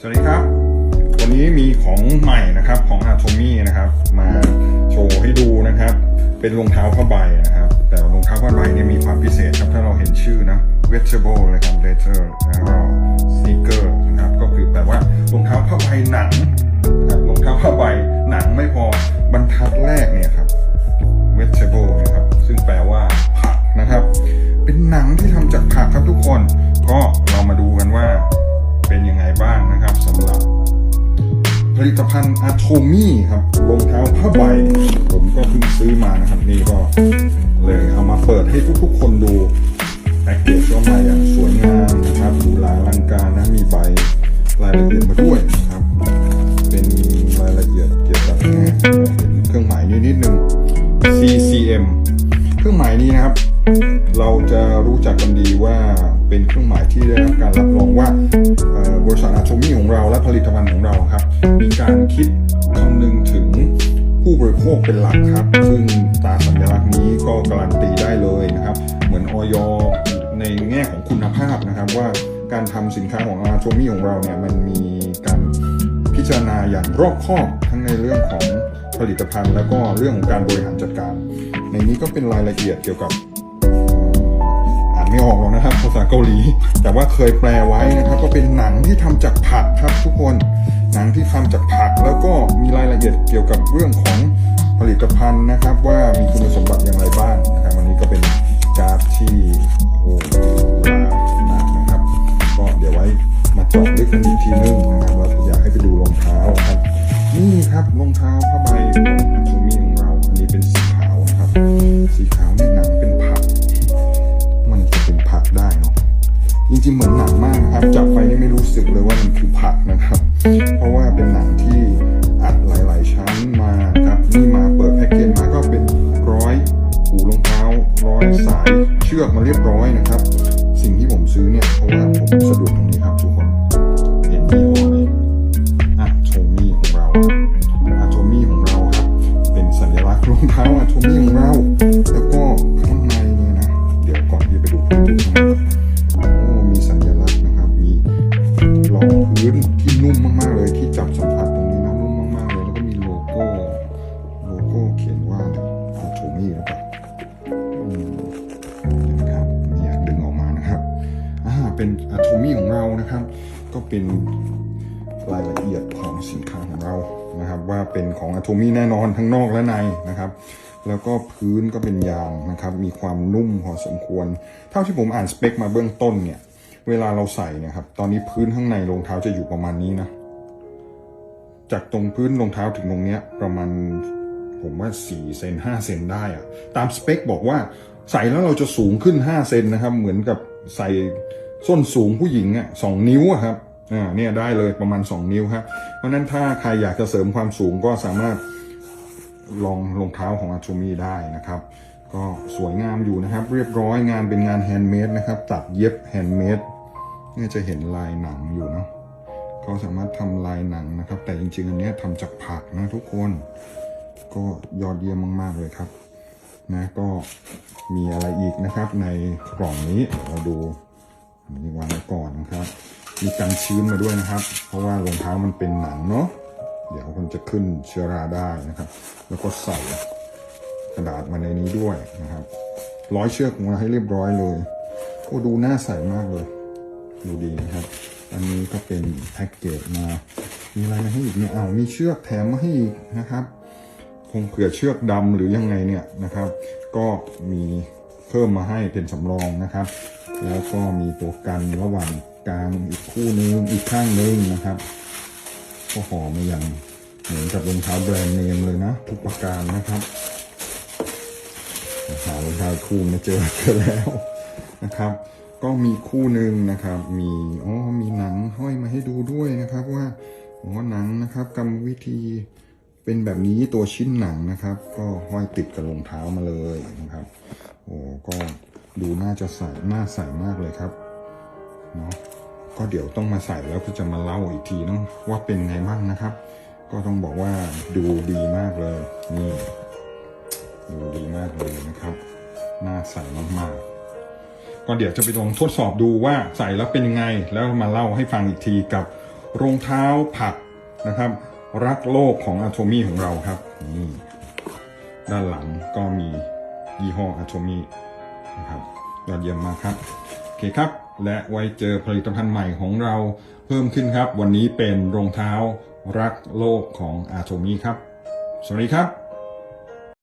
สวัสดีครับ วันนี้มีของใหม่นะครับของอาโทมี่นะครับ มาโชว์ให้ดูนะครับ เป็นรองเท้าผ้าใบนะครับ แต่รองเท้าผ้าใบเนี่ยมีความพิเศษครับถ้าเราเห็นชื่อนะ vegetable นะครับ leather แล้วก็ sneaker นะครับ ก็คือแปลว่ารองเท้าผ้าใบหนังนะครับรองเท้าผ้าใบหนังไม่พอ ผลิตภัณฑ์อะโทมี่ครับรองเท้าผ้าใบ ผมก็เพิ่งซื้อมานะครับ นี่ก็เลยเอามาเปิดให้ทุกๆคนดูแพ็กเกจก็มาอย่างสวยงามนะครับดูหลายอลังการนะมีใบรายละเอียดมาด้วยนะครับ เป็นรายละเอียดเกี่ยวกับเห็นเครื่องหมายนิดนิดนึง CCM เครื่องหมายนี้นะครับ เราจะรู้จักกันดีว่า เป็นเครื่องหมายที่ได้รับการรับรองว่าบริษัทอาโทมี่ของเราและผลิตภัณฑ์ของเราครับ มีการคิดคำนึงถึงผู้บริโภคเป็นหลักครับ ซึ่งตราสัญลักษณ์นี้ก็การันตีได้เลยนะครับ เหมือนออยในแง่ของคุณภาพนะครับ ว่าการทำสินค้าของอาโทมี่ของเราเนี่ยมันมีการพิจารณาอย่างรอบคอบทั้งในเรื่องของผลิตภัณฑ์ แล้วก็เรื่องของการบริหารจัดการ ในนี้ก็เป็นรายละเอียดเกี่ยวกับานไม่ออกหรอกนะครับภาษาเกาหลี แต่ว่าเคยแปลไว้นะครับก็เป็นหนังที่ทำจากผักครับทุกคนหนังที่ทำจากผักแล้วก็มีรายละเอียดเกี่ยวกับเรื่องของผลิตภัณฑ์นะครับ ว่ามีคุณสมบัติอย่างไรบ้างนะครับวันนี้ก็เป็นการ์ดที่โอ้โหลามากนะครับ ก็เดี๋ยวไว้มาเจาะลึกกันอีกทีนึงนะครับว่าอยากให้ไปดูรองเท้าครับนี่ครับรองเท้าผ้าใบของ ผักนะครับ เพราะว่าเป็นหนังที่อัดหลาย ๆ ชั้นมาครับนี่มาเปิดแพ็กเกจมาก็เป็นร้อยหูรองเท้าร้อยสายเชือกมาเรียบร้อยนะครับ สิ่งที่ผมซื้อเนี่ยเพราะว่าผมสะดุดตรงนี้ครับทุกคนเห็นยี่ห้อนี้อะโทมี่ของเราอะโทมี่ของเราครับเป็นสัญลักษณ์รองเท้าอะโทมี่ของเราแล้ว มมากๆเลยที่จับสัมผัสตรงนี้นะนุ่มมากๆเลยแล้วก็มีโลโก้โลโก้เขียนว่าอะโทมี่หรือเปล่านะครับเนี่ยดึงออกมานะครับอ่าเป็นอะโทมี่ของเรานะครับ ก็เป็นรายละเอียดของสินค้าของเรานะครับ ว่าเป็นของอะโทมี่แน่นอนทั้งนอกและในนะครับแล้วก็พื้นก็เป็นยางนะครับ มีความนุ่มพอสมควร เท่าที่ผมอ่านสเปคมาเบื้องต้นเนี่ย เวลาเราใส่เนี่ยครับ ตอนนี้พื้นข้างในรองเท้าจะอยู่ประมาณนี้นะ จากตรงพื้นรองเท้าถึงตรงเนี้ยประมาณผมว่า4เซน5เซนได้อะตามสเปคบอกว่าใส่แล้วเราจะสูงขึ้น 5 เซนนะครับ เหมือนกับใส่ส้นสูงผู้หญิงอะสองนิ้วอะครับอ่าเนี่ยได้เลยประมาณ 2 นิ้วครับเพราะนั้นถ้าใครอยากจะเสริมความสูงก็สามารถลองรองเท้าของอา t ูมีได้นะครับ ก็สวยงามอยู่นะครับ เรียบร้อยงานเป็นงานแฮนด์เมดนะครับ ตัดเย็บแฮนด์เมดเนี่ยจะเห็นลายหนังอยู่เนาะ เขาสามารถทำลายหนังนะครับ แต่จริงๆอันนี้ยทำจากผักนะทุกคน ก็ยอดเยี่ยมมาก ๆเลยครับนะก็มีอะไรอีกนะครับในกล่องนี้เดี๋ยวเราดูอันนี้วางไว้ก่อนนะครับ มีกันชื้นมาด้วยนะครับ เพราะว่ารองเท้ามันเป็นหนังเนาะเดี๋ยวมันจะขึ้นเชื้อราได้นะครับ แล้วก็ใส่กระดาษมาในนี้ด้วยนะครับ ร้อยเชือกมาให้เรียบร้อยเลยโอ้ดูน่าใส่มากเลย ดูดีนะครับ อันนี้ก็เป็นแพ็กเกจมา มีอะไรมาให้อีกเนี่ยอ้าวมีเชือกแถมมาให้อีกนะครับ คงเผื่อเชือกดำหรือยังไงเนี่ยนะครับ ก็มีเพิ่มมาให้เป็นสำรองนะครับ แล้วก็มีตัวกันระหว่างกลางอีกคู่นึงอีกข้างนึงนะครับ ก็ห่อมาอย่างเหมือนกับรองเท้าแบรนด์เนมเลยนะ ทุกประการนะครับหารองเท้าคู่ม่เจอเจอแล้วนะครับ ก็มีคู่หนึ่งนะครับ มีอ๋อมีหนังห้อยมาให้ดูด้วยนะครับ ว่าอ๋อหนังนะครับกรรมวิธีเป็นแบบนี้ตัวชิ้นหนังนะครับ ก็ห้อยติดกับรองเท้ามาเลยนะครับโอ้ก็ดูน่าจะใส่น่าใส่มากเลยครับเนาะก็เดี๋ยวต้องมาใส่แล้วก็จะมาเล่าอีกทีเนาะว่าเป็นไงบ้างนะครับ ก็ต้องบอกว่าดูดีมากเลยนี่ดูดีมากเลยนะครับ น่าใส่มากๆ ก็เดี๋ยวจะไปลองทดสอบดูว่าใส่แล้วเป็นยังไง แล้วมาเล่าให้ฟังอีกทีกับรองเท้าผักนะครับ รักโลกของอะโทมี่ของเราครับนี่ด้านหลังก็มียี่ห้ออะโทมี่นะครับยอดเยี่ยมมากครับโอเคครับ และไว้เจอผลิตภัณฑ์ใหม่ของเราเพิ่มขึ้นครับ วันนี้เป็นรองเท้ารักโลกของอาโทมี่ครับ สวัสดีครับ